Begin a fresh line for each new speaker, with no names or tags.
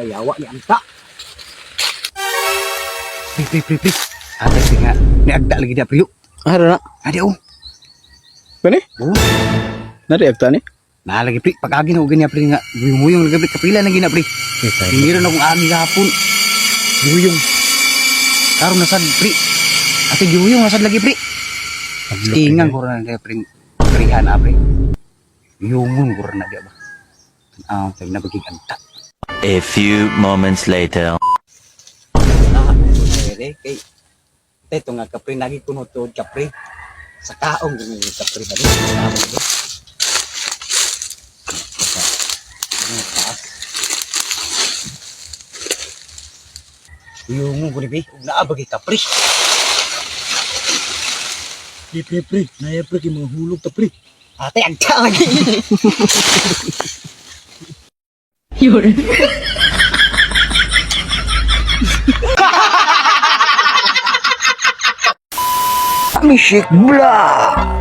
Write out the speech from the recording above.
Kayawa ni Anta. Pri, pri, pri, pri. Atay si nga. Niagda lagi dia, priyo.
Ano na?
Adi, oh.
Kani?
Oh.
Nariyak ta ni?
Nah, lagi, pri. Pag-agi na, ganyan, pri, nga. Guyong-guyong, lagi, pri. Kapila na gina, pri. Hiniran akong agi hapon. Guyong. Karon na sad, pri. Ate, guyong, nasad lagi, pri. Tingang ko na, pri. Prihan, ah, pri. Yungon ko na, dia ba? Ah, tayo na baging anta.
A few moments later.
kay ito nga kapre nagi kuno to kapre sa kaong gini ni kapre ba ba yung mo guni bi naa bagi kapre
Pre, pre, pre. Naya pre, kay mga hulog ta pre.
ate agta lagi Kami Sheikh Blah